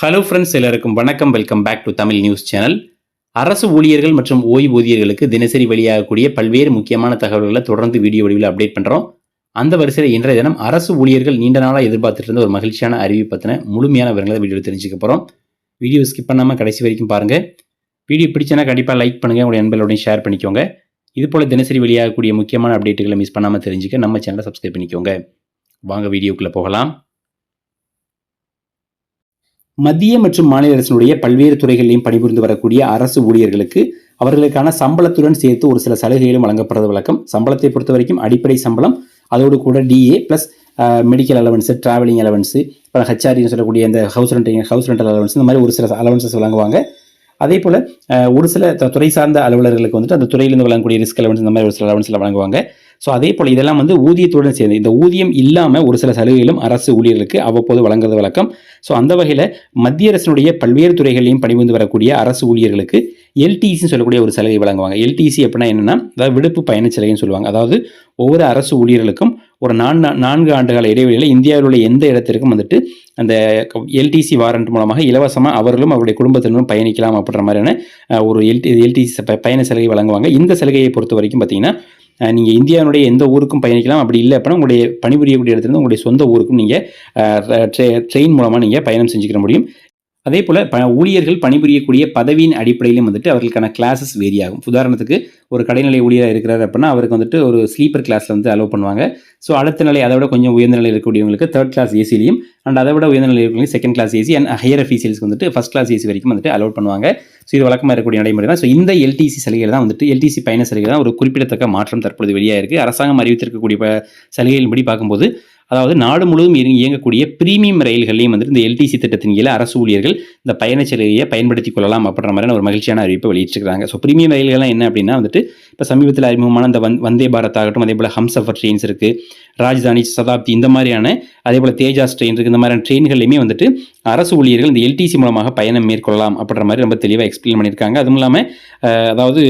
Hello friends எல்லாருக்கும் வணக்கம். Welcome back to Tamil news channel அரசு ஊழியர்கள் மற்றும் ஓய்வூதியர்களுக்கு தினசரி வெளியாகக்கூடிய பல்வேறு முக்கியமான தகவல்களை தொடர்ந்து வீடியோ வடிவில் அப்டேட் பண்ணுறோம் அந்த வரிசையில் இன்றைய தினம் அரசு ஊழியர்கள் நீண்ட நாளாக எதிர்பார்த்துட்டு இருந்த ஒரு மகிழ்ச்சியான அறிவிப்பு பற்றின முழுமையான விவரங்களை வீடியோ தெரிஞ்சுக்க போகிறோம் வீடியோ ஸ்கிப் பண்ணாமல் கடைசி வரைக்கும் பாருங்கள் வீடியோ பிடிச்சனா கண்டிப்பாக லைக் பண்ணுங்கள் உங்களுடைய நண்பர்களோடையும் ஷேர் பண்ணிக்கோங்க. இது போல் தினசரி வெளியாகக்கூடிய முக்கியமான அப்டேட்டுகளை மிஸ் பண்ணாமல் தெரிஞ்சுக்க நம்ம சேனலை சப்ஸ்கிரைப் பண்ணிக்கோங்க. வாங்க வீடியோக்குள்ளே போகலாம். மத்திய மற்றும் மாநில அரசினுடைய பல்வேறு துறைகளிலும் பணிபுரிந்து வரக்கூடிய அரசு ஊழியர்களுக்கு அவர்களுக்கான சம்பளத்துடன் சேர்த்து ஒரு சில சலுகைகளும் வழங்கப்படுறது வழக்கம். சம்பளத்தை பொறுத்த வரைக்கும் அடிப்படை சம்பளம். அதோடு கூட DA plus medical allowance travelling allowance இப்போ ஹச்ஆர்னு சொல்லக்கூடிய இந்த house renting house rental allowance இந்த மாதிரி ஒரு சில அலவன்சஸ் வழங்குவாங்க. அதே போல் ஒரு சில துறை சார்ந்த அலுவலர்களுக்கு வந்துட்டு அந்த துறையிலிருந்து வழங்கக்கூடிய ரிஸ்க் அலவன்ஸ் இந்த மாதிரி ஒரு சில அலவன்ஸில் வழங்குவாங்க. ஸோ அதே போல் இதெல்லாம் வந்து ஊதியத்துடன் சேர்ந்து இந்த ஊதியம் இல்லாமல் ஒரு சில சலுகைகளும் அரசு ஊழியர்களுக்கு அவ்வப்போது வழங்குறது வழக்கம். ஸோ அந்த வகையில் மத்திய அரசினுடைய பல்வேறு துறைகளையும் பணிபுரிந்து வரக்கூடிய அரசு ஊழியர்களுக்கு எல்டிசின்னு சொல்லக்கூடிய ஒரு சலுகை வழங்குவாங்க. எல்டிசி அப்படின்னா என்னென்னா அதாவது விடுப்பு பயணச் சலுகைன்னு சொல்லுவாங்க. அதாவது ஒவ்வொரு அரசு ஊழியர்களுக்கும் ஒரு நான்கு நான்கு ஆண்டுகால இடைவெளியில் இந்தியாவில் உள்ள எந்த இடத்திற்கும் வந்துட்டு அந்த எல்டிசி வாரண்ட் மூலமாக இலவசமாக அவர்களும் அவருடைய குடும்பத்தினரும் பயணிக்கலாம் அப்படின்ற மாதிரியான ஒரு எல்டி எல்டிசி பயண சலுகை வழங்குவாங்க. இந்த சலுகையை பொறுத்த வரைக்கும் பார்த்தீங்கன்னா நீங்கள் இந்தியாவுடைய எந்த ஊருக்கும் பயணிக்கலாம். அப்படி இல்லை அப்படின்னா உங்களுடைய பணிபுரியக்கூடிய இடத்துல உங்களுடைய சொந்த ஊருக்கும் நீங்கள் ட்ரெயின் மூலமாக நீங்கள் பயணம் செஞ்சுக்கிற முடியும். அதே போல் ப ஊழியர்கள் பணிபுரியக்கூடிய பதவியின் அடிப்படையிலும் வந்துட்டு அவர்களுக்கான கிளாஸஸ் வேரி ஆகும் உதாரணத்துக்கு ஒரு கடைநிலை ஊழியராக இருக்கிறார் அப்படின்னா அவருக்கு வந்துட்டு ஒரு ஸ்லீப்பர் கிளாஸில் வந்து அலோவ் பண்ணுவாங்க. ஸோ அடுத்த நிலை அதை விட கொஞ்சம் உயர்ந்த நிலையில் இருக்கக்கூடியவங்களுக்கு தேர்ட் கிளாஸ் ஏசிலையும் அண்ட் அதை விட உயர்ந்த நிலையில் இருக்கவங்களுக்கு second class AC and higher அஃபீஷியல்ஸ்க்கு வந்துட்டு ஃபஸ்ட் கிளாஸ் ஏசி வரைக்கும் வந்துட்டு அலோவ் பண்ணுவாங்க. ஸோ இது வழக்கமாக இருக்கக்கூடிய நடைமுறை தான். ஸோ இந்த எல்டிசி சலுகைகள் தான் வந்துட்டு எல்டிசி பயண சலுகை தான் ஒரு குறிப்பிடத்தக்க மாற்றம் தற்பொழுது வெளியாக இருக்குது அரசாங்கம் அறிவித்திருக்கக்கூடிய சலுகையின்படி பார்க்கும்போது அதாவது நாடு முழுவதும் இயங்கக்கூடிய பிரீமியம் ரயில்களையும் வந்துட்டு இந்த எல்டிசி திட்டத்தின் கீழே அரசு ஊழியர்கள் இந்த பயணச் பயன்படுத்திக் கொள்ளலாம் அப்படின்ற மாதிரியான ஒரு மகிழ்ச்சியான அறிவிப்பை வெளியிட்டிருக்காங்க ஸோ பிரீமியம் ரயில்கள்லாம் என்ன அப்படின்னா வந்துட்டு இப்போ சமீபத்தில் அறிமுகமான இந்த வந் வந்தே பாரத் ஆகட்டும் அதே போல் ஹம்சஃபர் ட்ரெயின்ஸ் இருக்குது ராஜ்தானி சதாப்தி இந்த மாதிரியான அதே போல் தேஜாஸ் ட்ரெயின் இருக்குது இந்த மாதிரியான ட்ரெயின்கள்லையுமே வந்துட்டு அரசு ஊழியர்கள் இந்த எல்டிசி மூலமாக பயணம் மேற்கொள்ளலாம் அப்படின்ற மாதிரி ரொம்ப தெளிவாக எக்ஸ்பிளைன் பண்ணியிருக்காங்க. அதுவும் இல்லாமல் அதாவது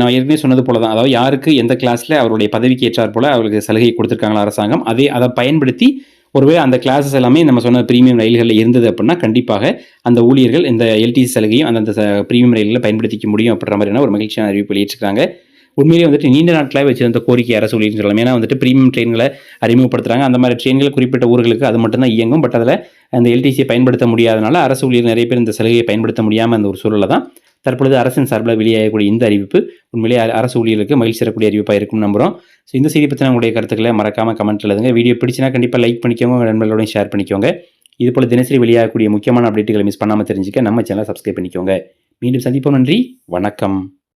நான் ஏற்கனவே சொன்னது போல தான் அதாவது யாருக்கு எந்த கிளாஸில் அவருடைய பதவிக்கு ஏற்றார் போல அவருக்கு சலுகை கொடுத்துருக்காங்களா அரசாங்கம் அதே அதை பயன்படுத்தி ஒருவேளை அந்த கிளாஸஸ் எல்லாமே நம்ம சொன்ன பிரீமியம் ரயில்களில் இருந்தது அப்படின்னா கண்டிப்பாக அந்த ஊழியர்கள் இந்த எல்டிசி சலுகையும் அந்தந்த பிரீமியம் ரயிலில் பயன்படுத்திக்க முடியும் அப்படின்ற மாதிரியான ஒரு மகிழ்ச்சியான அறிவிப்பு வெளியிட்டிருக்காங்க. உண்மையிலேயே வந்துட்டு நீண்ட நாட்களாக வச்சிருந்த கோரிக்கை அரசு ஊழியர்னு சொல்லலாம். ஏன்னா வந்துட்டு பிரீமியம் ட்ரெயின்களை அறிமுகப்படுத்துறாங்க. அந்த மாதிரி ட்ரெயின்கள் குறிப்பிட்ட ஊர்களுக்கு அது மட்டும்தான் இயங்கும். பட் அதில் அந்த எல்டிசியை பயன்படுத்த முடியாதனால அரசு ஊழியர் நிறைய பேர் இந்த சலுகையை பயன்படுத்த முடியாமல் அந்த ஒரு சூழலை தான் தற்பொழுது அரசின் சார்பில் வெளியாகக்கூடிய இந்த அறிவிப்பு உண்மையிலேயே அரசு ஊழியர்களுக்கு மகிழ்ச்சி தரக்கூடிய அறிவிப்பாக இருக்கும் நம்புகிறோம் ஸோ இந்த செய்தி பற்றின உங்களுடைய கருத்துக்களை மறக்காமல் கமெண்ட் எழுதுங்க. வீடியோ பிடிச்சினா கண்டிப்பாக லைக் பண்ணிக்கோங்க. நண்பர்களோடையும் ஷேர் பண்ணிக்கோங்க. இது போல் தினசரி வெளியாகக்கூடிய முக்கியமான அப்டேட்டுகளை மிஸ் பண்ணாமல் தெரிஞ்சுக்க நம்ம சேனலை சப்ஸ்கிரைப் பண்ணிக்கோங்க. மீண்டும் சந்திப்போம். நன்றி. வணக்கம்.